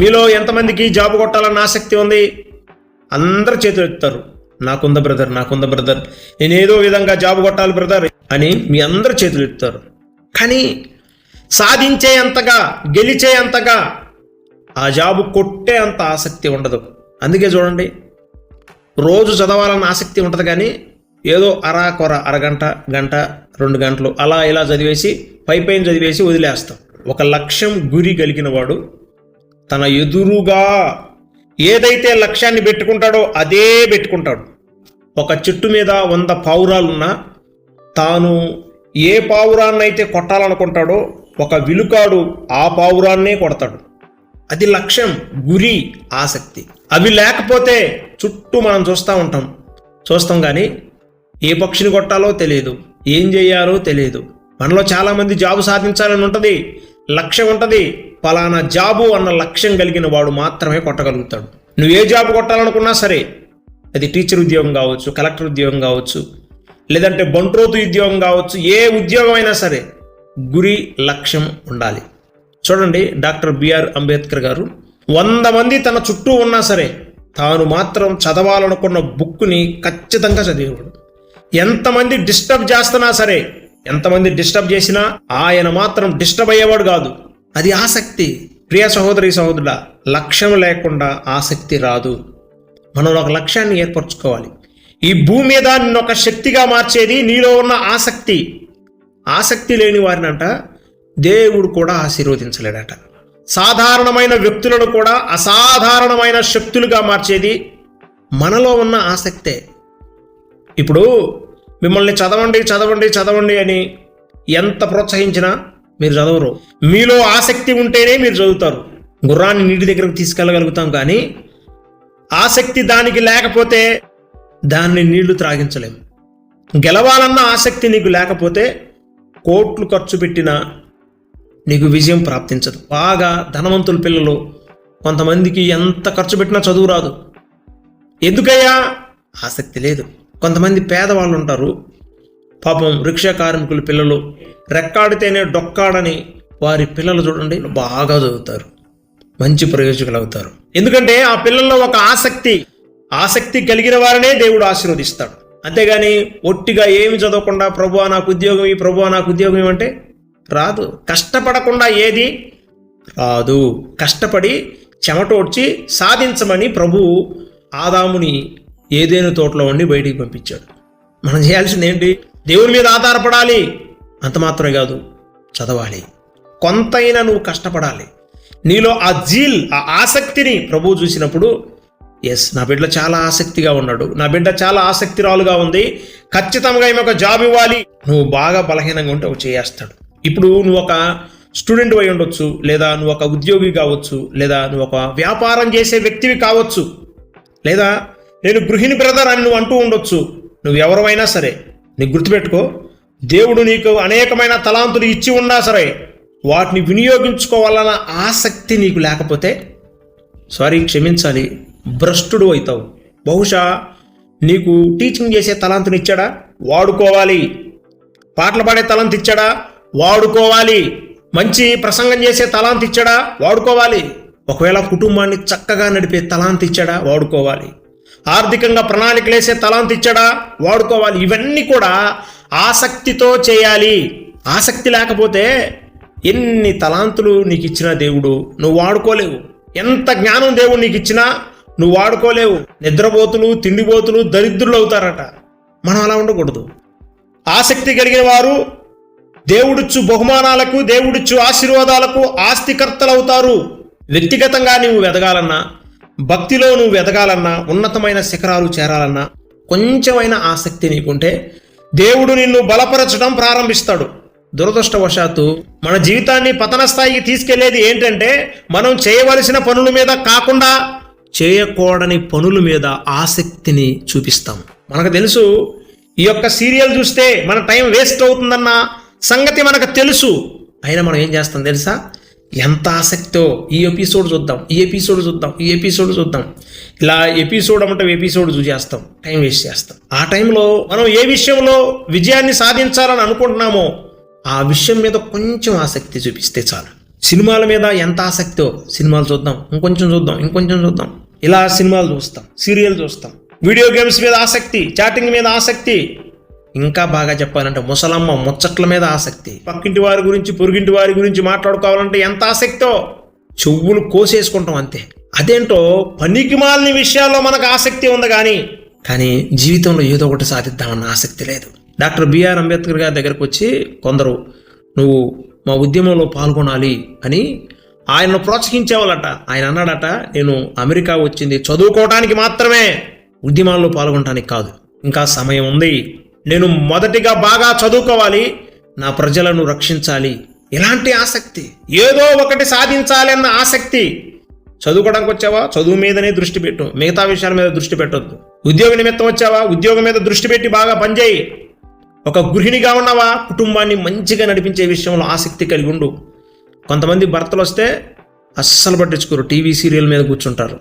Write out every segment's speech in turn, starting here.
మీలో ఎంతమందికి జాబ్ కొట్టాలన్న ఆసక్తి ఉంది? అందరు చేతులు ఎత్తుతారు. నాకుంద బ్రదర్ నాకుంద బ్రదర్. నేను ఏదో విధంగా జాబ్ కొట్టాలి బ్రదర్ అని మీ అందరు చేతులు ఎత్తుతారు. కానీ సాధించే అంతగా గెలిచే అంతగా ఆ జాబు కొట్టే అంత ఆసక్తి ఉండదు. అందుకే చూడండి రోజు చదవాలన్న ఆసక్తి ఉంటుంది కానీ ఏదో అరా కొర అరగంట గంట రెండు గంటలు అలా ఇలా చదివేసి పైపైన చదివేసి వదిలేస్తాం. ఒక లక్ష్యం గురి కలిగిన వాడు తన ఎదురుగా ఏదైతే లక్ష్యాన్ని పెట్టుకుంటాడో అదే పెట్టుకుంటాడు. ఒక చెట్టు మీద వంద పావురాలున్నా తాను ఏ పావురాన్నైతే కొట్టాలనుకుంటాడో ఒక విలుకాడు ఆ పావురాన్నే కొడతాడు. అది లక్ష్యం గురి ఆసక్తి. అవి లేకపోతే చుట్టూ మనం చూస్తూ ఉంటాం. చూస్తాం కానీ ఏ పక్షిని కొట్టాలో తెలియదు. ఏం చేయాలో తెలియదు. మనలో చాలామంది జాబు సాధించాలని ఉంటుంది. లక్ష్యం ఉంటుంది పలానా జాబు అన్న లక్ష్యం కలిగిన వాడు మాత్రమే కొట్టగలుగుతాడు. నువ్వు ఏ జాబు కొట్టాలనుకున్నా సరే అది టీచర్ ఉద్యోగం కావచ్చు కలెక్టర్ ఉద్యోగం కావచ్చు లేదంటే బంట్రోతు ఉద్యోగం కావచ్చు ఏ ఉద్యోగం అయినా సరే గురి లక్ష్యం ఉండాలి. చూడండి డాక్టర్ బిఆర్ అంబేద్కర్ గారు వంద మంది తన చుట్టూ ఉన్నా సరే తాను మాత్రం చదవాలనుకున్న బుక్ని ఖచ్చితంగా చదివేవాడు. ఎంతమంది డిస్టర్బ్ చేస్తున్నా సరే ఎంతమంది డిస్టర్బ్ చేసినా ఆయన మాత్రం డిస్టర్బ్ అయ్యేవాడు కాదు. అది ఆసక్తి. ప్రియ సహోదరి సహోదరుడ లక్ష్యం లేకుండా ఆసక్తి రాదు. మనం ఒక లక్ష్యాన్ని ఏర్పరచుకోవాలి. ఈ భూమి మీద నిన్ను ఒక శక్తిగా మార్చేది నీలో ఉన్న ఆసక్తి. ఆసక్తి లేని వారినంట దేవుడు కూడా ఆశీర్వదించలేడట. సాధారణమైన వ్యక్తులను కూడా అసాధారణమైన శక్తులుగా మార్చేది మనలో ఉన్న ఆసక్తే. ఇప్పుడు మిమ్మల్ని చదవండి చదవండి చదవండి అని ఎంత ప్రోత్సహించినా మీరు చదవరు. మీలో ఆసక్తి ఉంటేనే మీరు చదువుతారు. గుర్రాన్ని నీటి దగ్గరకు తీసుకెళ్ళగలుగుతాం కానీ ఆసక్తి దానికి లేకపోతే దాన్ని నీళ్ళు త్రాగించలేము గెలవాలన్న ఆసక్తి నీకు లేకపోతే కోట్లు ఖర్చు పెట్టినా నీకు విజయం ప్రాప్తించదు. బాగా ధనవంతుల పిల్లలు కొంతమందికి ఎంత ఖర్చు పెట్టినా చదువు రాదు. ఎందుకయ్యా? ఆసక్తి లేదు. కొంతమంది పేదవాళ్ళు ఉంటారు. పాపం రిక్షా కార్మికుల పిల్లలు రెక్కాడితేనే డొక్కాడని వారి పిల్లలు చూడండి బాగా చదువుతారు. మంచి ప్రయోజకులు అవుతారు. ఎందుకంటే ఆ పిల్లల్లో ఒక ఆసక్తి. ఆసక్తి కలిగిన వారినే దేవుడు ఆశీర్వదిస్తాడు. అంతేగాని ఒట్టిగా ఏమి చదవకుండా ప్రభు నాకు ఉద్యోగం ఈ ప్రభు నాకు ఉద్యోగం ఏమంటే రాదు. కష్టపడకుండా ఏది రాదు. కష్టపడి చెమటోడ్చి సాధించమని ప్రభు ఆదాముని ఏదేను తోటలో ఉండి బయటికి పంపించాడు. మనం చేయాల్సింది ఏంటి? దేవుని మీద ఆధారపడాలి. అంత మాత్రమే కాదు చదవాలి. కొంతైనా నువ్వు కష్టపడాలి. నీలో ఆ జీల్ ఆ ఆసక్తిని ప్రభువు చూసినప్పుడు ఎస్ నా బిడ్డ చాలా ఆసక్తిగా ఉన్నాడు. నా బిడ్డ చాలా ఆసక్తిరాలుగా ఉంది. ఖచ్చితంగా ఈమె ఒక జాబ్ ఇవ్వాలి. నువ్వు బాగా బలహీనంగా ఉంటే ఒక చేస్తాడు ఇప్పుడు నువ్వు ఒక స్టూడెంట్ అయి ఉండొచ్చు లేదా నువ్వు ఒక ఉద్యోగి కావచ్చు లేదా నువ్వు ఒక వ్యాపారం చేసే వ్యక్తివి కావచ్చు లేదా నేను గృహిణి బ్రదర్ అని నువ్వు అంటూ ఉండొచ్చు. నువ్వు ఎవరైనా సరే నీకు గుర్తుపెట్టుకో దేవుడు నీకు అనేకమైన తలాంతులు ఇచ్చి ఉన్నా సరే వాటిని వినియోగించుకోవాలన్న ఆసక్తి నీకు లేకపోతే సారీ క్షమించాలి భ్రష్టుడు అవుతావు. బహుశా నీకు టీచింగ్ చేసే తలాంతుని ఇచ్చాడా? వాడుకోవాలి. పాటలు పాడే తలాంత్ ఇచ్చాడా? వాడుకోవాలి. మంచి ప్రసంగం చేసే తలాంత్ ఇచ్చాడా? వాడుకోవాలి. ఒకవేళ కుటుంబాన్ని చక్కగా నడిపే తలాంత్ ఇచ్చాడా? వాడుకోవాలి. ఆర్థికంగా ప్రణాళికలు వేసే తలాంత్ ఇచ్చాడా? వాడుకోవాలి. ఇవన్నీ కూడా ఆసక్తితో చేయాలి. ఆసక్తి లేకపోతే ఎన్ని తలాంతులు నీకు ఇచ్చినా దేవుడు నువ్వు వాడుకోలేవు. ఎంత జ్ఞానం దేవుడు నీకు ఇచ్చినా నువ్వు వాడుకోలేవు. నిద్రపోతులు తిండిపోతులు దరిద్రులు అవుతారట. మనం అలా ఉండకూడదు. ఆసక్తి కలిగిన వారు దేవుడిచ్చు బహుమానాలకు దేవుడిచ్చు ఆశీర్వాదాలకు ఆస్తికర్తలవుతారు. వ్యక్తిగతంగా నువ్వు ఎదగాలన్నా భక్తిలో నువ్వు ఎదగాలన్నా ఉన్నతమైన శిఖరాలు చేరాలన్నా కొంచెమైన ఆసక్తి నీకుంటే దేవుడు నిన్ను బలపరచడం ప్రారంభిస్తాడు. దురదృష్టవశాత్తు మన జీవితాన్ని పతన స్థాయికి తీసుకెళ్ళేది ఏంటంటే మనం చేయవలసిన పనుల మీద కాకుండా చేయకూడని పనుల మీద ఆసక్తిని చూపిస్తాం. మనకు తెలుసు ఈ యొక్క సీరియల్ చూస్తే మన టైం వేస్ట్ అవుతుందన్న సంగతి మనకు తెలుసు. అయినా మనం ఏం చేస్తాం తెలుసా? ఎంత ఆసక్తో ఈ ఎపిసోడ్ చూద్దాం ఈ ఎపిసోడ్ చూద్దాం ఈ ఎపిసోడ్ చూద్దాం. ఇలా ఎపిసోడ్ అంటే ఎపిసోడ్ చూసేస్తాం. టైం వేస్ట్ చేస్తాం. ఆ టైంలో మనం ఏ విషయంలో విజయాన్ని సాధించాలని అనుకుంటున్నామో ఆ విషయం మీద కొంచెం ఆసక్తి చూపిస్తే చాలు. సినిమాల మీద ఎంత ఆసక్తో సినిమాలు చూద్దాం ఇంకొంచెం చూద్దాం ఇంకొంచెం చూద్దాం. ఇలా సినిమాలు చూస్తాం సీరియల్ చూస్తాం. వీడియో గేమ్స్ మీద ఆసక్తి చాటింగ్ మీద ఆసక్తి ఇంకా బాగా చెప్పాలంటే ముసలమ్మ ముచ్చట్ల మీద ఆసక్తి. పక్కింటి వారి గురించి పొరుగింటి వారి గురించి మాట్లాడుకోవాలంటే ఎంత ఆసక్తో? చెవులు కోసేసుకుంటాం అంతే. అదేంటో పనికి మాలిన విషయాల్లో మనకు ఆసక్తి ఉంది కానీ. కానీ జీవితంలో ఏదో ఒకటి సాధిద్దామన్న ఆసక్తి లేదు. డాక్టర్ బిఆర్ అంబేద్కర్ గారి దగ్గరకు వచ్చి కొందరు నువ్వు మా ఉద్యమంలో పాల్గొనాలి అని ఆయనను ప్రోత్సహించేవాళ్ళట. ఆయన అన్నాడట నేను అమెరికా వచ్చింది చదువుకోవడానికి మాత్రమే ఉద్యమాల్లో పాల్గొనడానికి కాదు. ఇంకా సమయం ఉంది. నేను మొదటిగా బాగా చదువుకోవాలి. నా ప్రజలను రక్షించాలి. ఇలాంటి ఆసక్తి? ఏదో ఒకటి సాధించాలన్న ఆసక్తి. చదువుకోవడానికి వచ్చావా? చదువు మీదనే దృష్టి పెట్టు. మిగతా విషయాల మీద దృష్టి పెట్టొద్దు. ఉద్యోగ నిమిత్తం వచ్చావా? ఉద్యోగం మీద దృష్టి పెట్టి బాగా పనిచేయి. ఒక గృహిణిగా ఉన్నావా? కుటుంబాన్ని మంచిగా నడిపించే విషయంలో ఆసక్తి కలిగి ఉండు. కొంతమంది భర్తలు వస్తే అస్సలు పట్టించుకోరు. టీవీ సీరియల్ మీద కూర్చుంటారు.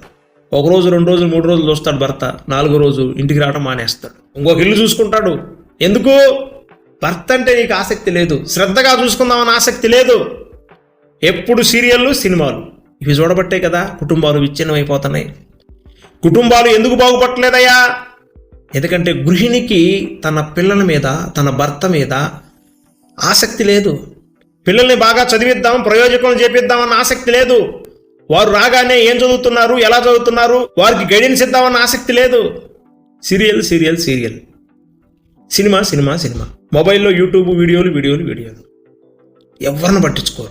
ఒక రోజు రెండు రోజులు మూడు రోజులు చూస్తాడు భర్త. నాలుగో రోజు ఇంటికి రావడం మానేస్తాడు. ఇంకొక ఇల్లు చూసుకుంటాడు. ఎందుకు? భర్త అంటే నీకు ఆసక్తి లేదు. శ్రద్ధగా చూసుకుందామని ఆసక్తి లేదు. ఎప్పుడు సీరియళ్ళు సినిమాలు. ఇవి చూడబట్టే కదా కుటుంబాలు విచ్ఛిన్నమైపోతున్నాయి. కుటుంబాలు ఎందుకు బాగుపడలేదయ్యా ఎందుకంటే గృహిణికి తన పిల్లల మీద తన భర్త మీద ఆసక్తి లేదు. పిల్లల్ని బాగా చదివిద్దాం ప్రయోజకం చేపిద్దామన్న ఆసక్తి లేదు. వారు రాగానే ఏం చదువుతున్నారు ఎలా చదువుతున్నారు వారికి గైడెన్స్ ఇద్దామన్న ఆసక్తి లేదు. Serial serial serial. Cinema cinema cinema. మొబైల్లో యూట్యూబ్ వీడియోలు వీడియోలు వీడియోలు. ఎవరిని పట్టించుకోరు.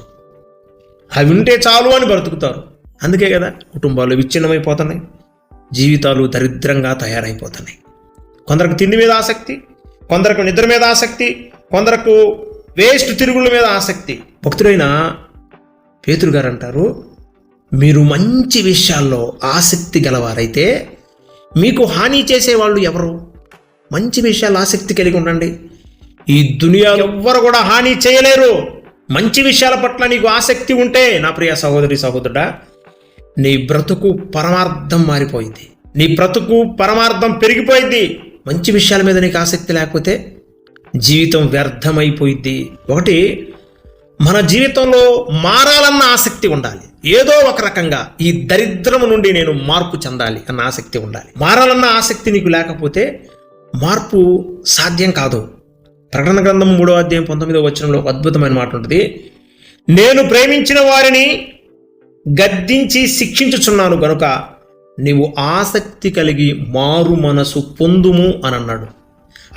అవి ఉంటే చాలు అని బ్రతుకుతారు అందుకే కదా కుటుంబాలు విచ్ఛిన్నమైపోతున్నాయి. జీవితాలు దరిద్రంగా తయారైపోతున్నాయి. కొందరికి తిండి మీద ఆసక్తి కొందరికి నిద్ర మీద ఆసక్తి కొందరకు వేస్ట్ తిరుగుళ్ళ మీద ఆసక్తి. భక్తుడైన పేతురు గారు అంటారు మీరు మంచి విషయాల్లో ఆసక్తి గలవారైతే మీకు హాని చేసేవాళ్ళు ఎవరు? మంచి విషయాలు ఆసక్తి కలిగి ఉండండి. ఈ దునియాలో ఎవ్వరు కూడా హాని చేయలేరు. మంచి విషయాల పట్ల నీకు ఆసక్తి ఉంటే నా ప్రియ సహోదరి సహోదరుడా నీ బ్రతుకు పరమార్థం మారిపోయింది. నీ బ్రతుకు పరమార్థం పెరిగిపోయింది. మంచి విషయాల మీద నీకు ఆసక్తి లేకపోతే జీవితం వ్యర్థమైపోయింది. ఒకటి మన జీవితంలో మారాలన్న ఆసక్తి ఉండాలి. ఏదో ఒక రకంగా ఈ దరిద్రము నుండి నేను మార్పు చెందాలి అన్న ఆసక్తి ఉండాలి. మారాలన్న ఆసక్తి నీకు లేకపోతే మార్పు సాధ్యం కాదు. ప్రకటన గ్రంథం మూడో అధ్యాయం పంతొమ్మిదో వచనంలో ఒక అద్భుతమైన మాట ఉంటుంది. నేను ప్రేమించిన వారిని గద్దించి శిక్షించుచున్నాను గనుక నీవు ఆసక్తి కలిగి మారు మనసు పొందుము అని అన్నాడు.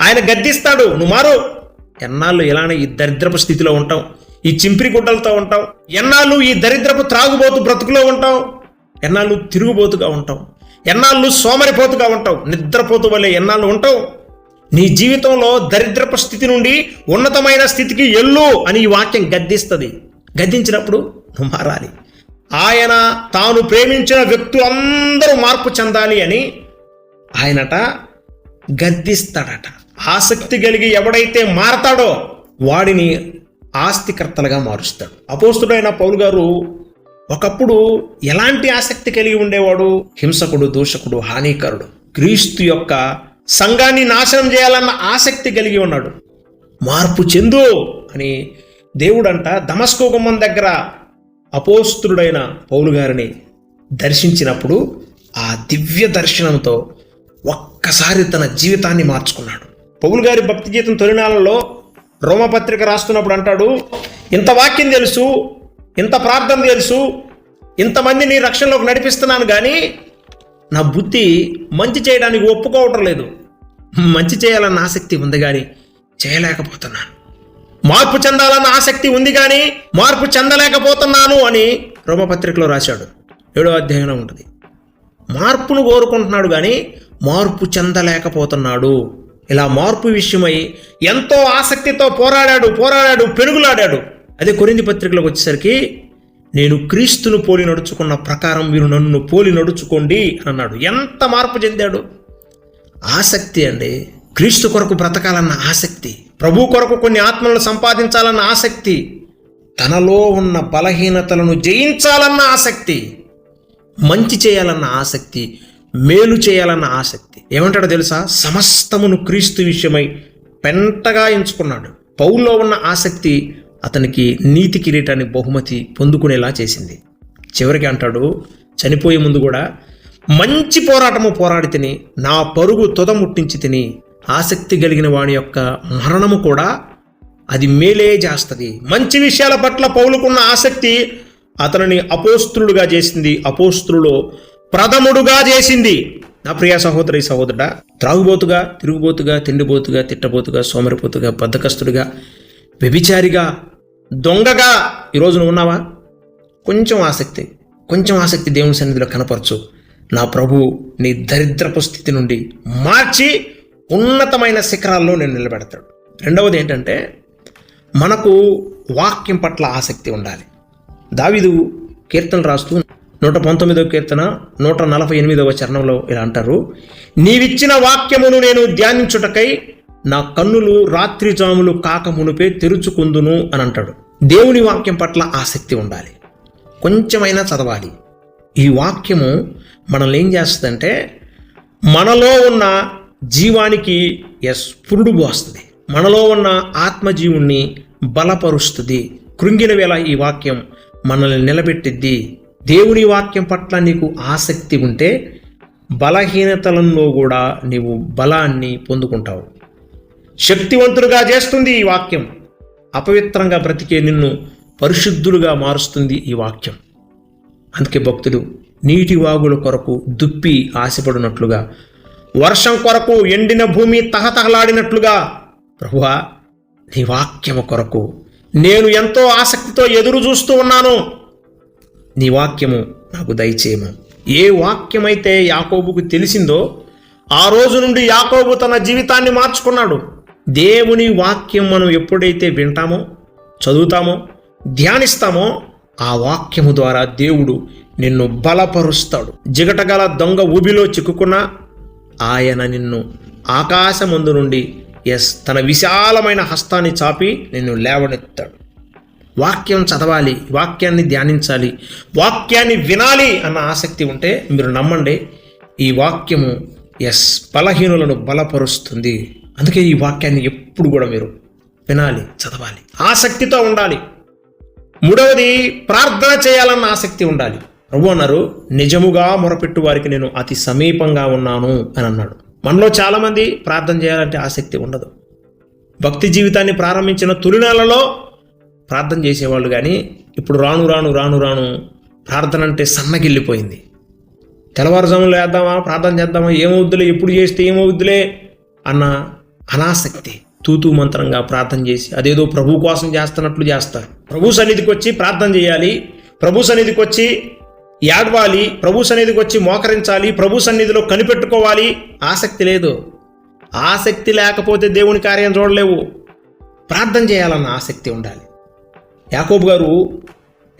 ఆయన గద్దిస్తాడు నువ్వు మారు. ఎన్నాళ్ళు ఇలానే ఈ దరిద్రపు స్థితిలో ఉంటావు ఈ చింపిరి గుడ్డలతో ఉంటావు ఎన్నాళ్ళు ఈ దరిద్రపు త్రాగుబోతు బ్రతుకులో ఉంటావు ఎన్నాళ్ళు తిరుగుబోతుగా ఉంటావు. ఎన్నాళ్ళు సోమరిపోతుగా ఉంటావు? నిద్రపోతు వల్లే ఎన్నాళ్ళు ఉంటావు? నీ జీవితంలో దరిద్రపు స్థితి నుండి ఉన్నతమైన స్థితికి ఎల్లు అని ఈ వాక్యం గద్దిస్తుంది. గద్దించినప్పుడు నువ్వు మారాలి. ఆయన తాను ప్రేమించిన వ్యక్తులందరూ మార్పు చెందాలి అని ఆయనట గద్దిస్తాడట. ఆసక్తి కలిగి ఎవడైతే మారతాడో వాడిని ఆస్తికర్తలుగా మారుస్తాడు. అపోస్తుడైన పౌలు గారు ఒకప్పుడు ఎలాంటి ఆసక్తి కలిగి ఉండేవాడు? హింసకుడు దూషకుడు హానికరుడు. క్రీస్తు యొక్క సంఘాన్ని నాశనం చేయాలన్న ఆసక్తి కలిగి ఉన్నాడు. మార్పు చెందు అని దేవుడంట దమస్కో గుమ్మం దగ్గర అపోస్తుడైన పౌలు గారిని దర్శించినప్పుడు ఆ దివ్య దర్శనంతో ఒక్కసారి తన జీవితాన్ని మార్చుకున్నాడు. పౌలు గారి భక్తి జీవితం తొలినాళ్ళలో రోమపత్రిక రాస్తున్నప్పుడు అంటాడు ఇంత వాక్యం తెలుసు ఇంత ప్రార్థన తెలుసు ఇంతమందిని రక్షణలోకి నడిపిస్తున్నాను కానీ నా బుద్ధి మంచి చేయడానికి ఒప్పుకోవటం లేదు. మంచి చేయాలన్న ఆసక్తి ఉంది కానీ చేయలేకపోతున్నాను. మార్పు చెందాలన్న ఆసక్తి ఉంది కానీ మార్పు చెందలేకపోతున్నాను అని రోమపత్రికలో రాశాడు. ఏడో అధ్యాయంలో ఉంటుంది. మార్పును కోరుకుంటున్నాడు కానీ మార్పు చెందలేకపోతున్నాడు. ఇలా మార్పు విషయమై ఎంతో ఆసక్తితో పోరాడాడు పోరాడాడు పెరుగులాడాడు అదే కొరింది పత్రికలకు వచ్చేసరికి నేను క్రీస్తును పోలి నడుచుకున్న ప్రకారం మీరు నన్ను పోలి నడుచుకోండి అన్నాడు. ఎంత మార్పు చెందాడు? ఆసక్తి అండి. క్రీస్తు కొరకు బ్రతకాలన్న ఆసక్తి ప్రభు కొరకు కొన్ని ఆత్మలను సంపాదించాలన్న ఆసక్తి తనలో ఉన్న బలహీనతలను జయించాలన్న ఆసక్తి మంచి చేయాలన్న ఆసక్తి మేలు చేయాలన్న ఆసక్తి. ఏమంటాడో తెలుసా? సమస్తమును క్రీస్తు విషయమై పెంటగా ఎంచుకున్నాడు. పౌల్లో ఉన్న ఆసక్తి అతనికి నీతి కిరీటాన్ని బహుమతి పొందుకునేలా చేసింది. చివరికి అంటాడు చనిపోయే ముందు కూడా మంచి పోరాటము పోరాడి తిని నా పరుగు తుద ముట్టించి తిని ఆసక్తి కలిగిన వాడి యొక్క మరణము కూడా అది మేలే చేస్తుంది మంచి విషయాల పట్ల పౌలుకున్న ఆసక్తి అతనిని అపోస్త్రుడుగా చేసింది. అపోస్త్రులో ప్రథముడుగా చేసింది. నా ప్రియ సహోదరి సహోదరుడా త్రాగుబోతుగా తిరుగుబోతుగా తిండిబోతుగా తిట్టబోతుగా సోమరిపోతుగా బద్దకస్తుడిగా వ్యభిచారిగా దొంగగా ఈరోజు నువ్వు ఉన్నావా? కొంచెం ఆసక్తి కొంచెం ఆసక్తి దేవుని సన్నిధిలో కనపరచు. నా ప్రభు నీ దరిద్రపు స్థితి నుండి మార్చి ఉన్నతమైన శిఖరాల్లో నేను నిలబెడతాడు. రెండవది ఏంటంటే మనకు వాక్యం పట్ల ఆసక్తి ఉండాలి. దావిదు కీర్తన రాస్తూ నూట పంతొమ్మిదవ కీర్తన నూట నలభై ఎనిమిదవ చరణంలో ఇలా అంటారు నీవిచ్చిన వాక్యమును నేను ధ్యానించుటకై నా కన్నులు రాత్రి జాములు కాక మునుపే తెరుచుకుందును అని అంటాడు. దేవుని వాక్యం పట్ల ఆసక్తి ఉండాలి. కొంచెమైనా చదవాలి. ఈ వాక్యము మనల్ని ఏం చేస్తుందంటే మనలో ఉన్న జీవానికి ఎస్ పోస్తుంది. మనలో ఉన్న ఆత్మజీవుణ్ణి బలపరుస్తుంది. కృంగిన వేళ ఈ వాక్యం మనల్ని నిలబెట్టిద్ది. దేవుని వాక్యం పట్ల నీకు ఆసక్తి ఉంటే బలహీనతలలో కూడా నీవు బలాన్ని పొందుకుంటావు. శక్తివంతులుగా చేస్తుంది ఈ వాక్యం. అపవిత్రంగా బ్రతికే నిన్ను పరిశుద్ధులుగా మారుస్తుంది ఈ వాక్యం. అందుకే భక్తులు నీటి వాగుల కొరకు దుప్పి ఆశపడినట్లుగా వర్షం కొరకు ఎండిన భూమి తహతహలాడినట్లుగా ప్రభువా నీ వాక్యము కొరకు నేను ఎంతో ఆసక్తితో ఎదురు చూస్తూ ఉన్నాను. నీ వాక్యము నాకు దయచేయము. ఏ వాక్యమైతే యాకోబుకు తెలిసిందో ఆ రోజు నుండి యాకోబు తన జీవితాన్ని మార్చుకున్నాడు. దేవుని వాక్యం మనం ఎప్పుడైతే వింటామో చదువుతామో ధ్యానిస్తామో ఆ వాక్యము ద్వారా దేవుడు నిన్ను బలపరుస్తాడు. జిగటగల దొంగ ఊబిలో చిక్కుకున్నా ఆయన నిన్ను ఆకాశమందు నుండి ఎస్ తన విశాలమైన హస్తాన్ని చాపి నిన్ను లేవనెత్తాడు. వాక్యం చదవాలి వాక్యాన్ని ధ్యానించాలి వాక్యాన్ని వినాలి అన్న ఆసక్తి ఉంటే మీరు నమ్మండి ఈ వాక్యము ఎస్ బలహీనులను బలపరుస్తుంది. అందుకే ఈ వాక్యాన్ని ఎప్పుడు కూడా మీరు వినాలి చదవాలి. ఆసక్తితో ఉండాలి. మూడవది ప్రార్థన చేయాలన్న ఆసక్తి ఉండాలి. ప్రభు అన్నారు నిజముగా మొరపెట్టు వారికి నేను అతి సమీపంగా ఉన్నాను అని అన్నాడు. మనలో చాలామంది ప్రార్థన చేయాలంటే ఆసక్తి ఉండదు. భక్తి జీవితాన్ని ప్రారంభించిన తొలినాలలో ప్రార్థన చేసేవాళ్ళు కానీ ఇప్పుడు రాను రాను రాను రాను ప్రార్థన అంటే సన్నగిల్లిపోయింది. తెల్లవారుజాములు వేద్దామా ప్రార్థన చేద్దామా? ఏమవుద్దులే? ఎప్పుడు చేస్తే ఏమవుద్దులే? అన్న అనాసక్తి. తూతూ మంత్రంగా ప్రార్థన చేసి అదేదో ప్రభు కోసం చేస్తున్నట్లు చేస్తారు. ప్రభు సన్నిధికి వచ్చి ప్రార్థన చేయాలి. ప్రభు సన్నిధికి వచ్చి ఏడవాలి ప్రభు సన్నిధికి వచ్చి మోకరించాలి. ప్రభు సన్నిధిలో కనిపెట్టుకోవాలి. ఆసక్తి లేదు. ఆసక్తి లేకపోతే దేవుని కార్యం చూడలేవు. ప్రార్థన చేయాలన్న ఆసక్తి ఉండాలి. యాకోబు గారు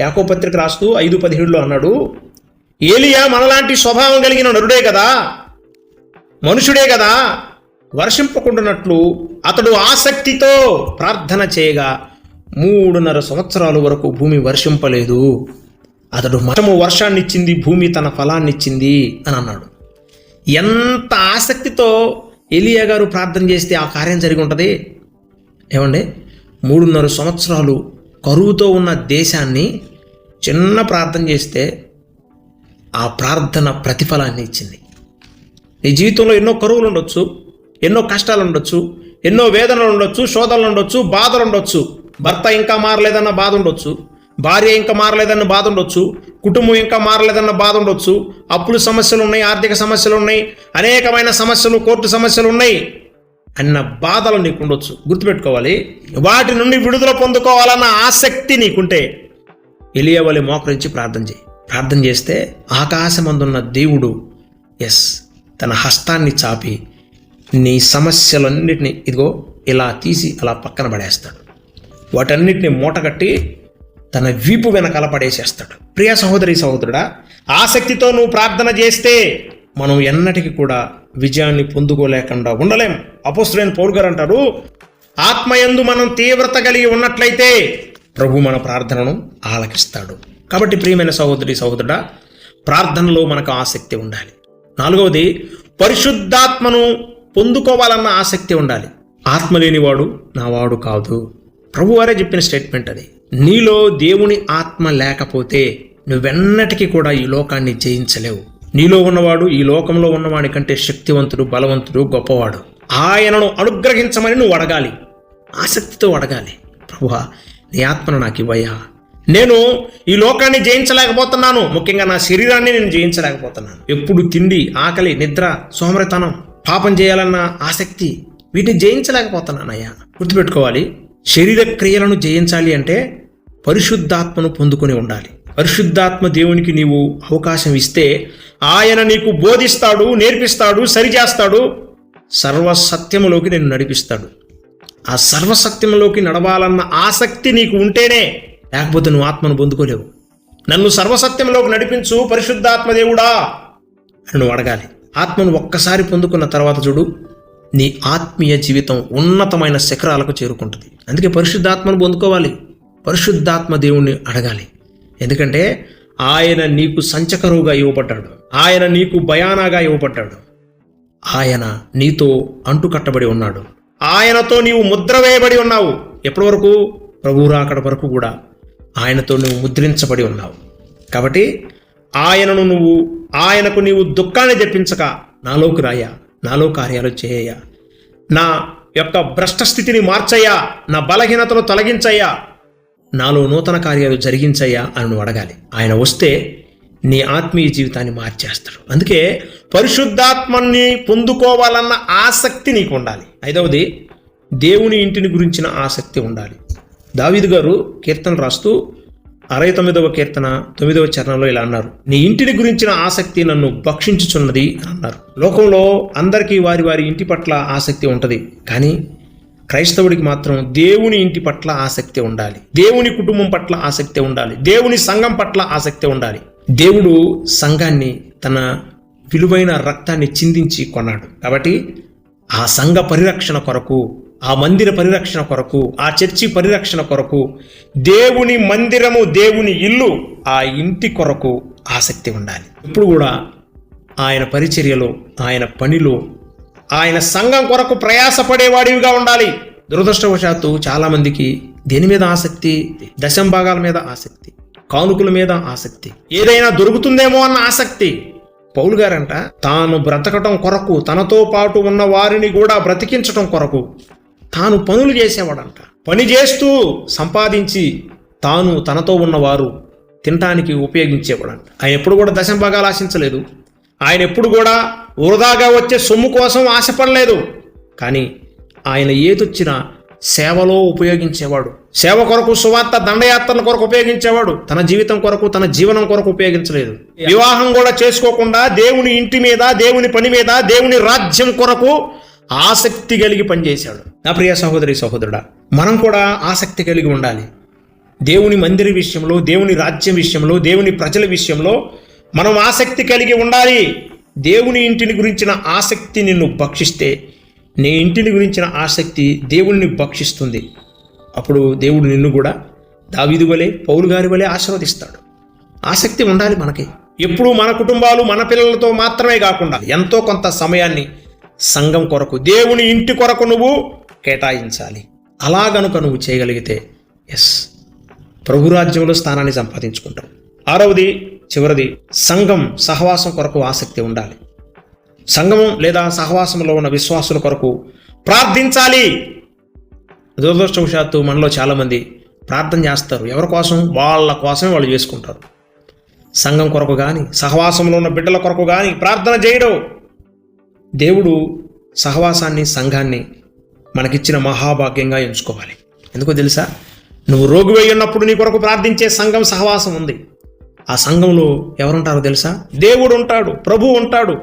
యాకో పత్రిక రాస్తూ ఐదు పదిహేడులో అన్నాడు ఏలియా మనలాంటి స్వభావం కలిగిన నరుడే కదా? మనుషుడే కదా? వర్షింపకుండానట్లు అతడు ఆసక్తితో ప్రార్థన చేయగా మూడున్నర సంవత్సరాల వరకు భూమి వర్షింపలేదు. అతడు మఠము వర్షాన్నిచ్చింది భూమి తన ఫలాన్నిచ్చింది అని అన్నాడు. ఎంత ఆసక్తితో ఎలియా గారు ప్రార్థన చేస్తే ఆ కార్యం జరిగి ఉంటుంది? ఏమండి? మూడున్నర సంవత్సరాలు కరువుతో ఉన్న దేశాన్ని చిన్న ప్రార్థన చేస్తే ఆ ప్రార్థన ప్రతిఫలాన్ని ఇచ్చింది నీ జీవితంలో ఎన్నో కరువులు ఉండొచ్చు ఎన్నో కష్టాలు ఉండొచ్చు ఎన్నో వేదనలు ఉండొచ్చు శోధనలు ఉండొచ్చు బాధలు ఉండొచ్చు. భర్త ఇంకా మారలేదన్న బాధ ఉండొచ్చు భార్య ఇంకా మారలేదన్న బాధ ఉండొచ్చు కుటుంబం ఇంకా మారలేదన్న బాధ ఉండొచ్చు. అప్పులు సమస్యలు ఉన్నాయి ఆర్థిక సమస్యలు ఉన్నాయి అనేకమైన సమస్యలు కోర్టు సమస్యలు ఉన్నాయి అన్న బాధలు నీకు ఉండొచ్చు. గుర్తుపెట్టుకోవాలి. వాటి నుండి విడుదల పొందుకోవాలన్న ఆసక్తి నీకుంటే ఎలియవలి మోకరించి ప్రార్థన చేయి. ప్రార్థన చేస్తే ఆకాశమందున్న దేవుడు ఎస్ తన హస్తాన్ని చాపి నీ సమస్యలన్నిటిని ఇదిగో ఇలా తీసి అలా పక్కన పడేస్తాడు. వాటన్నిటిని మూటగట్టి తన వీపు వెనకాల పడేసేస్తాడు. ప్రియ సహోదరి సహోదరుడా ఆసక్తితో నువ్వు ప్రార్థన చేస్తే మనం ఎన్నటికి కూడా విజయాన్ని పొందుకోలేకుండా ఉండలేం. అపోస్తులైన పౌరు గారు అంటారు ఆత్మయందు మనం తీవ్రత కలిగి ఉన్నట్లయితే ప్రభు మన ప్రార్థనను ఆలకిస్తాడు. కాబట్టి ప్రియమైన సహోదరి సహోదరుడా ప్రార్థనలో మనకు ఆసక్తి ఉండాలి. నాలుగవది పరిశుద్ధాత్మను పొందుకోవాలన్న ఆసక్తి ఉండాలి. ఆత్మ లేనివాడు నావాడు కాదు. ప్రభువారే చెప్పిన స్టేట్మెంట్ అది. నీలో దేవుని ఆత్మ లేకపోతే నువ్వెన్నటికీ కూడా ఈ లోకాన్ని జయించలేవు. నీలో ఉన్నవాడు ఈ లోకంలో ఉన్నవాడి కంటే శక్తివంతుడు బలవంతుడు గొప్పవాడు. ఆయనను అనుగ్రహించమని నువ్వు అడగాలి. ఆసక్తితో అడగాలి. ప్రభువా నీ ఆత్మను నాకు ఇవ్వయ్యా. నేను ఈ లోకాన్ని జయించలేకపోతున్నాను. ముఖ్యంగా నా శరీరాన్ని నేను జయించలేకపోతున్నాను. ఎప్పుడు తిండి ఆకలి నిద్ర సోమరితనం పాపం చేయాలన్న ఆసక్తి వీటిని జయించలేకపోతున్నానయ్యా గుర్తుపెట్టుకోవాలి శరీర క్రియలను జయించాలి అంటే పరిశుద్ధాత్మను పొందుకొని ఉండాలి. పరిశుద్ధాత్మ దేవునికి నీవు అవకాశం ఇస్తే ఆయన నీకు బోధిస్తాడు నేర్పిస్తాడు సరిచేస్తాడు సర్వసత్యములోకి నేను నడిపిస్తాడు. ఆ సర్వసత్యంలోకి నడవాలన్న ఆసక్తి నీకు ఉంటేనే లేకపోతే నువ్వు ఆత్మను పొందుకోలేవు. నన్ను సర్వసత్యంలోకి నడిపించు పరిశుద్ధాత్మ దేవుడా అని నువ్వు అడగాలి. ఆత్మను ఒక్కసారి పొందుకున్న తర్వాత చూడు నీ ఆత్మీయ జీవితం ఉన్నతమైన శిఖరాలకు చేరుకుంటుంది. అందుకే పరిశుద్ధాత్మను పొందుకోవాలి. పరిశుద్ధాత్మ దేవుణ్ణి అడగాలి. ఎందుకంటే ఆయన నీకు సంచకరువుగా ఇవ్వబడ్డాడు. ఆయన నీకు భయానాగా ఇవ్వబడ్డాడు. ఆయన నీతో అంటుకట్టబడి ఉన్నాడు. ఆయనతో నీవు ముద్ర వేయబడి ఉన్నావు. ఎప్పటి వరకు ప్రభు రాకడ వరకు కూడా. ఆయనతో నువ్వు ముద్రించబడి ఉన్నావు. కాబట్టి ఆయనను నువ్వు ఆయనకు నీవు దుఃఖాన్ని తెప్పించక నాలోకి రాయా నాలో కార్యాలు చేయయ్యా నా యొక్క భ్రష్ట స్థితిని మార్చయ్యా నా బలహీనతను తొలగించయ్యా నాలో నూతన కార్యాలు జరిగించయ్యా అని నువ్వు అడగాలి. ఆయన వస్తే నీ ఆత్మీయ జీవితాన్ని మార్చేస్తాడు. అందుకే పరిశుద్ధాత్మని పొందుకోవాలన్న ఆసక్తి నీకు ఉండాలి. ఐదవది దేవుని ఇంటిని గురించిన ఆసక్తి ఉండాలి. దావిదు గారు కీర్తన రాస్తూ అరవై తొమ్మిదవ కీర్తన తొమ్మిదవ చరణంలో ఇలా అన్నారు. నీ ఇంటిని గురించిన ఆసక్తి నన్ను భక్షించుచున్నది అని అన్నారు. లోకంలో అందరికీ వారి వారి ఇంటి పట్ల ఆసక్తి ఉంటుంది. కానీ క్రైస్తవుడికి మాత్రం దేవుని ఇంటి పట్ల ఆసక్తి ఉండాలి. దేవుని కుటుంబం పట్ల ఆసక్తి ఉండాలి. దేవుని సంఘం పట్ల ఆసక్తి ఉండాలి. దేవుడు సంఘాన్ని తన విలువైన రక్తాన్ని చిందించి కొన్నాడు. కాబట్టి ఆ సంఘ పరిరక్షణ కొరకు ఆ మందిర పరిరక్షణ కొరకు ఆ చర్చి పరిరక్షణ కొరకు దేవుని మందిరము దేవుని ఇల్లు ఆ ఇంటి కొరకు ఆసక్తి ఉండాలి. ఇప్పుడు కూడా ఆయన పరిచర్యలో ఆయన పనిలో ఆయన సంఘం కొరకు ప్రయాసపడేవాడివిగా ఉండాలి. దురదృష్టవశాత్తు చాలామందికి దేని మీద ఆసక్తి? దశం భాగాల మీద ఆసక్తి కానుకల మీద ఆసక్తి ఏదైనా దొరుకుతుందేమో అన్న ఆసక్తి. పౌలు గారంట తాను బ్రతకటం కొరకు తనతో పాటు ఉన్న వారిని కూడా బ్రతికించటం కొరకు తాను పనులు చేసేవాడంట. పని చేస్తూ సంపాదించి తాను తనతో ఉన్నవారు తినటానికి ఉపయోగించేవాడంట. ఆయన ఎప్పుడు కూడా దశంభాగాలు ఆశించలేదు. ఆయన ఎప్పుడు కూడా వృధాగా వచ్చే సొమ్ము కోసం ఆశపడలేదు. కానీ ఆయన ఏదొచ్చినా సేవలో ఉపయోగించేవాడు. సేవ కొరకు సువార్త దండయాత్రల కొరకు ఉపయోగించేవాడు. తన జీవితం కొరకు తన జీవనం కొరకు ఉపయోగించలేదు. వివాహం కూడా చేసుకోకుండా దేవుని ఇంటి మీద దేవుని పని మీద దేవుని రాజ్యం కొరకు ఆసక్తి కలిగి పనిచేశాడు. నా ప్రియ సహోదరి సహోదరుడా మనం కూడా ఆసక్తి కలిగి ఉండాలి. దేవుని మందిర విషయంలో దేవుని రాజ్యం విషయంలో దేవుని ప్రజల విషయంలో మనం ఆసక్తి కలిగి ఉండాలి. దేవుని ఇంటిని గురించిన ఆసక్తి నిన్ను భక్షిస్తే నీ ఇంటిని గురించిన ఆసక్తి దేవుణ్ణి భక్షిస్తుంది. అప్పుడు దేవుడు నిన్ను కూడా దావిదు వలె పౌలు గారి వలె ఆశీర్వదిస్తాడు. ఆసక్తి ఉండాలి మనకి. ఎప్పుడూ మన కుటుంబాలు మన పిల్లలతో మాత్రమే కాకుండా ఎంతో కొంత సమయాన్ని సంఘం కొరకు దేవుని ఇంటి కొరకు నువ్వు కేటాయించాలి. అలా గనుక నువ్వు చేయగలిగితే ఎస్ ప్రభురాజ్యంలో స్థానాన్ని సంపాదించుకుంటావు ఆరవది చివరిది సంఘం సహవాసం కొరకు ఆసక్తి ఉండాలి. సంఘం లేదా సహవాసంలో ఉన్న విశ్వాసుల కొరకు ప్రార్థించాలి. దురదృష్టవశాత్తు మనలో చాలామంది ప్రార్థన చేస్తారు. ఎవరి కోసం? వాళ్ళ కోసమే వాళ్ళు చేసుకుంటారు. సంఘం కొరకు కానీ సహవాసంలో ఉన్న బిడ్డల కొరకు కానీ ప్రార్థన చేయడం దేవుడు సహవాసాన్ని సంఘాన్ని మనకిచ్చిన మహాభాగ్యంగా ఎంచుకోవాలి. ఎందుకో తెలుసా? నువ్వు రోగి ఉన్నప్పుడు నీ కొరకు ప్రార్థించే సంఘం సహవాసం ఉంది. ఆ సంఘంలో ఎవరుంటారో తెలుసా? దేవుడు ఉంటాడు ప్రభు ఉంటాడు.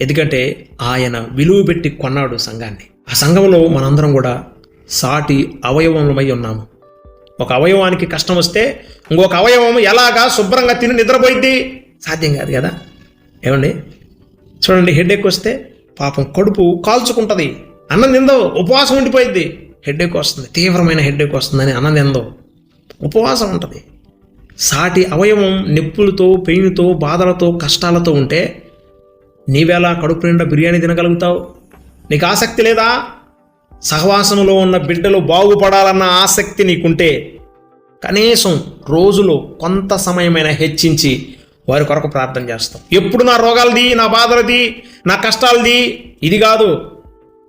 ఎందుకంటే ఆయన విలువ పెట్టి కొన్నాడు సంఘాన్ని. ఆ సంఘంలో మనందరం కూడా సాటి అవయవములమై ఉన్నాము. ఒక అవయవానికి కష్టం వస్తే ఇంకొక అవయవం ఎలాగా శుభ్రంగా తిని నిద్రపోయిద్ది? సాధ్యం కాదు కదా? ఏమండి? చూడండి హెడేక్ వస్తే పాపం కడుపు కాల్చుకుంటుంది. అన్నం తిందో ఉపవాసం ఉండిపోయింది హెడేక్ వస్తుంది తీవ్రమైన హెడేక్ వస్తుందని అన్నం తిందో. ఉపవాసం ఉంటుంది. సాటి అవయవం నొప్పులతో పెయిన్తో బాధలతో కష్టాలతో ఉంటే నీవెలా కడుపు నిండా బిర్యానీ తినగలుగుతావు? నీకు ఆసక్తి లేదా? సహవాసంలో ఉన్న బిడ్డలు బాగుపడాలన్న ఆసక్తి నీకుంటే కనీసం రోజులో కొంత సమయమైనా హెచ్చించి వారి కొరకు ప్రార్థన చేస్తాం. ఎప్పుడు నా రోగాలది నా బాధలది నా కష్టాలది ఇది కాదు.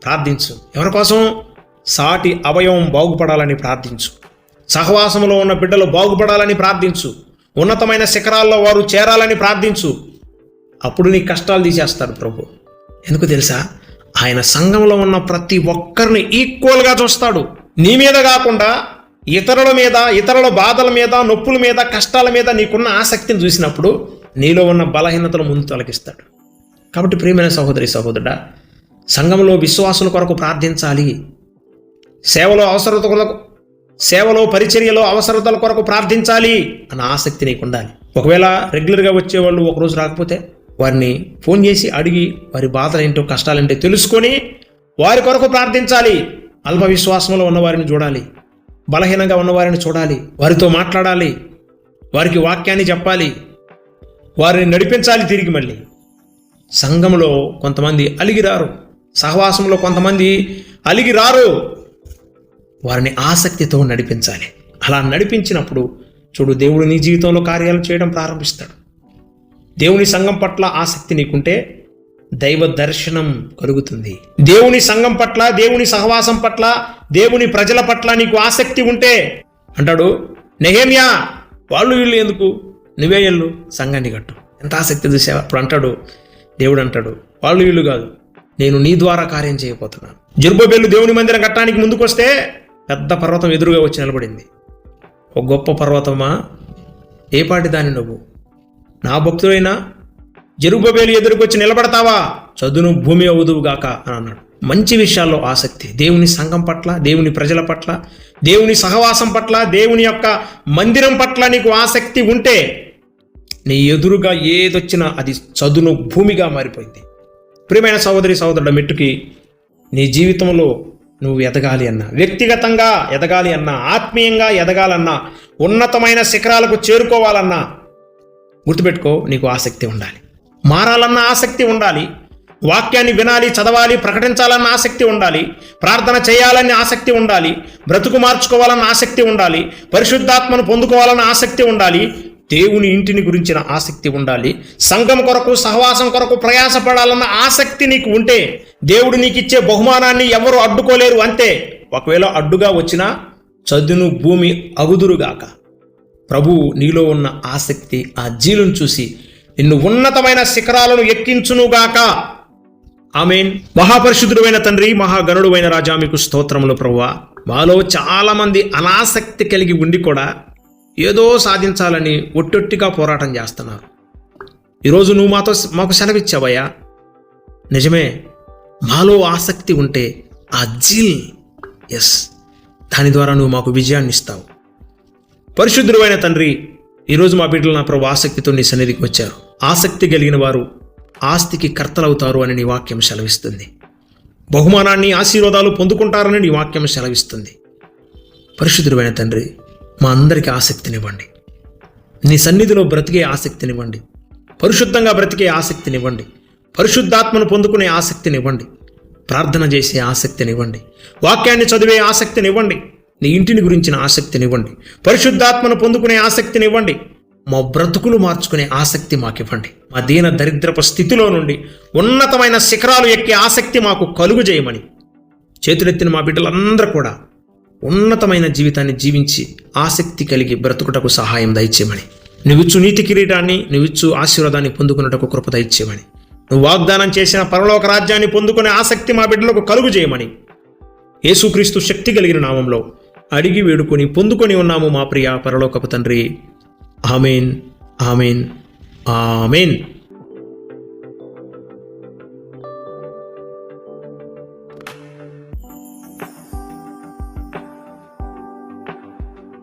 ప్రార్థించు. ఎవరి కోసం? సాటి అవయవం బాగుపడాలని ప్రార్థించు. సహవాసంలో ఉన్న బిడ్డలు బాగుపడాలని ప్రార్థించు. ఉన్నతమైన శిఖరాల్లో వారు చేరాలని ప్రార్థించు. అప్పుడు నీ కష్టాలు తీసేస్తాడు ప్రభు. ఎందుకు తెలుసా? ఆయన సంఘంలో ఉన్న ప్రతి ఒక్కరిని ఈక్వల్గా చూస్తాడు. నీ మీద కాకుండా ఇతరుల మీద ఇతరుల బాధల మీద నొప్పుల మీద కష్టాల మీద నీకున్న ఆసక్తిని చూసినప్పుడు నీలో ఉన్న బలహీనతలు ముందు తొలగిస్తాడు. కాబట్టి ప్రియమైన సహోదరి సహోదరుడా సంఘంలో విశ్వాసుల కొరకు ప్రార్థించాలి. సేవలో అవసరత కొరకు సేవలో పరిచర్యలో అవసరతల కొరకు ప్రార్థించాలి అన్న ఆసక్తి నీకు ఉండాలి ఒకవేళ రెగ్యులర్గా వచ్చేవాళ్ళు ఒకరోజు రాకపోతే వారిని ఫోన్ చేసి అడిగి వారి బాధలు ఏంటో కష్టాలేంటో తెలుసుకొని వారి కొరకు ప్రార్థించాలి. అల్ప విశ్వాసంలో ఉన్న వారిని చూడాలి. బలహీనంగా ఉన్నవారిని చూడాలి వారితో మాట్లాడాలి వారికి వాక్యాన్ని చెప్పాలి వారిని నడిపించాలి తిరిగి మళ్ళీ. సంఘంలో కొంతమంది అలిగిరారు సహవాసంలో కొంతమంది అలిగిరారు. వారిని ఆసక్తితో నడిపించాలి. అలా నడిపించినప్పుడు చూడు దేవుడు నీ జీవితంలో కార్యాలు చేయడం ప్రారంభిస్తాడు. దేవుని సంఘం పట్ల ఆసక్తి నీకుంటే దైవ దర్శనం కలుగుతుంది. దేవుని సంఘం పట్ల దేవుని సహవాసం పట్ల దేవుని ప్రజల పట్ల నీకు ఆసక్తి ఉంటే అంటాడు నెహేమియా వాళ్ళు వీళ్ళు ఎందుకు? నువ్వే ఎల్లు సంఘాన్ని కట్టు. ఎంత ఆసక్తి చూసావు? అప్పుడు అంటాడు దేవుడు అంటాడు వాళ్ళు వీళ్ళు కాదు నేను నీ ద్వారా కార్యం చేయబోతున్నాను. జుర్బబెల్లు దేవుని మందిరం కట్టడానికి ముందుకొస్తే పెద్ద పర్వతం ఎదురుగా వచ్చి నిలబడింది. ఒక గొప్ప పర్వతమా ఏపాటి దాని నువ్వు? నా భక్తుడైనా జరుబబేలు ఎదురుకొచ్చి నిలబడతావా? చదును భూమి అవుదువుగాక అని అన్నాడు. మంచి విషయాల్లో ఆసక్తి. దేవుని సంఘం పట్ల దేవుని ప్రజల పట్ల దేవుని సహవాసం పట్ల దేవుని యొక్క మందిరం పట్ల నీకు ఆసక్తి ఉంటే నీ ఎదురుగా ఏదొచ్చినా అది చదును భూమిగా మారిపోయింది. ప్రియమైన సహోదరి సహోదరుల మెట్టుకి నీ జీవితంలో నువ్వు ఎదగాలి అన్నా వ్యక్తిగతంగా ఎదగాలి అన్నా ఆత్మీయంగా ఎదగాలన్నా ఉన్నతమైన శిఖరాలకు చేరుకోవాలన్నా గుర్తుపెట్టుకో నీకు ఆసక్తి ఉండాలి. మారాలన్న ఆసక్తి ఉండాలి. వాక్యాన్ని వినాలి చదవాలి ప్రకటించాలన్న ఆసక్తి ఉండాలి ప్రార్థన చేయాలని ఆసక్తి ఉండాలి బ్రతుకు మార్చుకోవాలన్న ఆసక్తి ఉండాలి పరిశుద్ధాత్మను పొందుకోవాలన్న ఆసక్తి ఉండాలి దేవుని ఇంటిని గురించిన ఆసక్తి ఉండాలి సంఘం కొరకు సహవాసం కొరకు ప్రయాసపడాలన్న ఆసక్తి నీకు ఉంటే దేవుడు నీకు ఇచ్చే బహుమానాన్ని ఎవరు అడ్డుకోలేరు అంతే. ఒకవేళ అడ్డుగా వచ్చినా చదును భూమి అగుదురుగాక. ప్రభు నీలో ఉన్న ఆసక్తి ఆ జీలును చూసి నిన్ను ఉన్నతమైన శిఖరాలను ఎక్కించునుగాక. ఆమెన్. మహాపరిశుద్ధుడైన తండ్రి మహాగణుడువైన రాజా మీకు స్తోత్రములు ప్రభువా. మాలో చాలామంది అనాసక్తి కలిగి ఉండి కూడా ఏదో సాధించాలని ఒట్టొట్టిగా పోరాటం చేస్తున్నారు. ఈరోజు నువ్వు మాతో మాకు సెలవిచ్చావయ్యా. నిజమే మాలో ఆసక్తి ఉంటే ఆ జీల్ ఎస్ దాని ద్వారా నువ్వు మాకు విజయాన్ని ఇస్తావు. పరిశుద్ధుడైన తండ్రి ఈరోజు మా బిడ్డలు నా ప్రభు ఆసక్తితో నీ సన్నిధికి వచ్చారు. ఆసక్తి కలిగిన వారు ఆస్తికి కర్తలవుతారు అని నీ వాక్యం సెలవిస్తుంది. బహుమానాన్ని ఆశీర్వాదాలు పొందుకుంటారని నీ వాక్యం సెలవిస్తుంది. పరిశుద్ధుడైన తండ్రి మా అందరికీ ఆసక్తినివ్వండి. నీ సన్నిధిలో బ్రతికే ఆసక్తినివ్వండి. పరిశుద్ధంగా బ్రతికే ఆసక్తినివ్వండి. పరిశుద్ధాత్మను పొందుకునే ఆసక్తినివ్వండి. ప్రార్థన చేసే ఆసక్తినివ్వండి. వాక్యాన్ని చదివే ఆసక్తినివ్వండి. నీ ఇంటిని గురించిన ఆసక్తినివ్వండి. పరిశుద్ధాత్మను పొందుకునే ఆసక్తినివ్వండి. మా బ్రతుకులు మార్చుకునే ఆసక్తి మాకివ్వండి. మా దీన దరిద్రపు స్థితిలో నుండి ఉన్నతమైన శిఖరాలు ఎక్కే ఆసక్తి మాకు కలుగు చేయమని. చేతులెత్తిన మా బిడ్డలందరూ కూడా ఉన్నతమైన జీవితాన్ని జీవించి ఆసక్తి కలిగి బ్రతుకుటకు సహాయం దయచేయమని. నువ్విచ్చు నీతి కిరీటాన్ని నువ్విచ్చు ఆశీర్వాదాన్ని పొందుకున్నటకు కృప దయచేయమని. నువ్వు వాగ్దానం చేసిన పరలోక రాజ్యాన్ని పొందుకునే ఆసక్తి మా బిడ్డలకు కలుగు చేయమని. యేసుక్రీస్తు శక్తి కలిగిన నామంలో అడిగి వేడుకొని పొందుకొని ఉన్నాము మా ప్రియ పరలోకపు తండ్రి. Amen amen amen